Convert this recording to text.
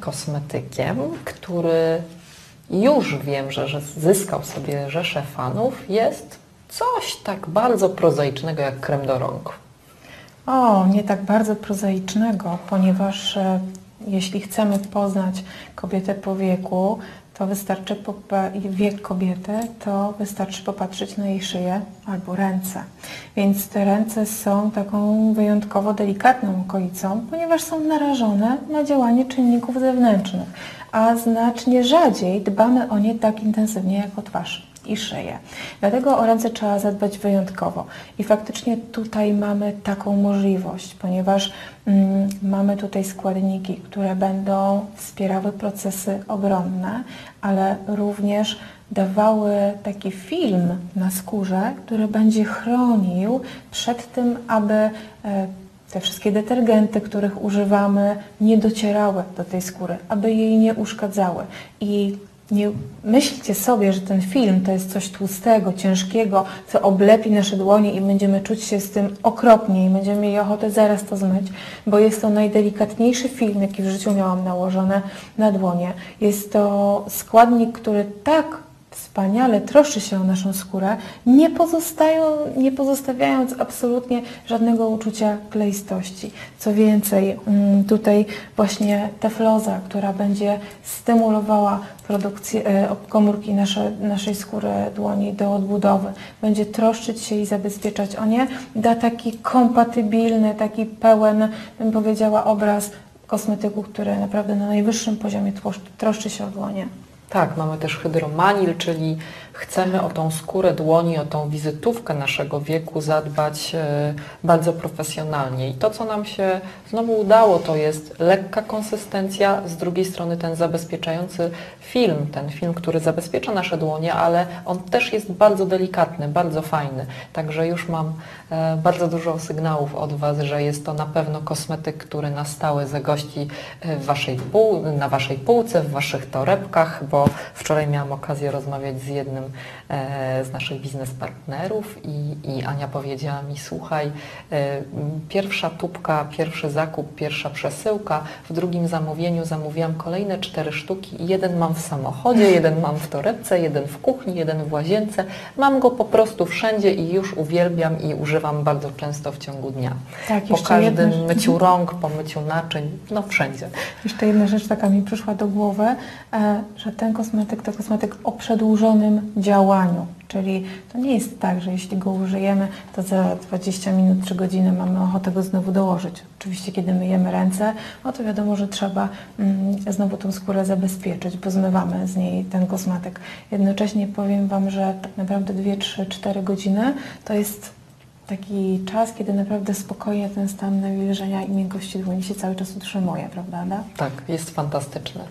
kosmetykiem, który już wiem, że, że zyskał sobie rzeszę fanów, jest coś tak bardzo prozaicznego jak krem do rąk. O, nie tak bardzo prozaicznego, ponieważ e, jeśli chcemy poznać kobietę po wieku, to wystarczy wiek kobiety, to wystarczy popatrzeć na jej szyję albo ręce. Więc te ręce są taką wyjątkowo delikatną okolicą, ponieważ są narażone na działanie czynników zewnętrznych, a znacznie rzadziej dbamy o nie tak intensywnie jak o twarz i szyję. Dlatego o ręce trzeba zadbać wyjątkowo. I faktycznie tutaj mamy taką możliwość, ponieważ mm, mamy tutaj składniki, które będą wspierały procesy obronne, ale również dawały taki film na skórze, który będzie chronił przed tym, aby e, te wszystkie detergenty, których używamy, nie docierały do tej skóry, aby jej nie uszkadzały. I nie myślcie sobie, że ten film to jest coś tłustego, ciężkiego, co oblepi nasze dłonie i będziemy czuć się z tym okropnie i będziemy mieli ochotę zaraz to zmyć, bo jest to najdelikatniejszy film, jaki w życiu miałam nałożony na dłonie. Jest to składnik, który tak wspaniale troszczy się o naszą skórę, nie, pozostają, nie pozostawiając absolutnie żadnego uczucia kleistości. Co więcej, mm, tutaj właśnie tefloza, która będzie stymulowała produkcję e, komórki nasze, naszej skóry dłoni do odbudowy, będzie troszczyć się i zabezpieczać o nie, da taki kompatybilny, taki pełen, bym powiedziała, obraz kosmetyku, który naprawdę na najwyższym poziomie troszczy się o dłonie. Tak, mamy też hydromanil, czyli chcemy o tą skórę dłoni, o tą wizytówkę naszego wieku zadbać e, bardzo profesjonalnie. I to, co nam się znowu udało, to jest lekka konsystencja, z drugiej strony ten zabezpieczający film, ten film, który zabezpiecza nasze dłonie, ale on też jest bardzo delikatny, bardzo fajny. Także już mam e, bardzo dużo sygnałów od Was, że jest to na pewno kosmetyk, który na stałe zagości e, w waszej pół, na Waszej półce, w Waszych torebkach, bo wczoraj miałam okazję rozmawiać z jednym E, z naszych biznes partnerów i, i Ania powiedziała mi, słuchaj, e, pierwsza tubka, pierwszy zakup, pierwsza przesyłka, w drugim zamówieniu zamówiłam kolejne cztery sztuki i jeden mam w samochodzie, jeden mam w torebce, jeden w kuchni, jeden w łazience. Mam go po prostu wszędzie i już uwielbiam i używam bardzo często w ciągu dnia. Tak, po każdym jedna... myciu rąk, po myciu naczyń, no wszędzie. Jeszcze jedna rzecz taka mi przyszła do głowy, e, że ten kosmetyk to kosmetyk o przedłużonym działaniu. Czyli to nie jest tak, że jeśli go użyjemy, to za 20 minut czy godzinę mamy ochotę go znowu dołożyć. Oczywiście, kiedy myjemy ręce, no to wiadomo, że trzeba mm, znowu tą skórę zabezpieczyć, bo zmywamy z niej ten kosmetyk. Jednocześnie powiem Wam, że tak naprawdę 2, 3, 4 godziny to jest taki czas, kiedy naprawdę spokojnie ten stan nawilżenia i miękkości dłoni się cały czas utrzymuje, prawda? Tak, jest fantastyczny.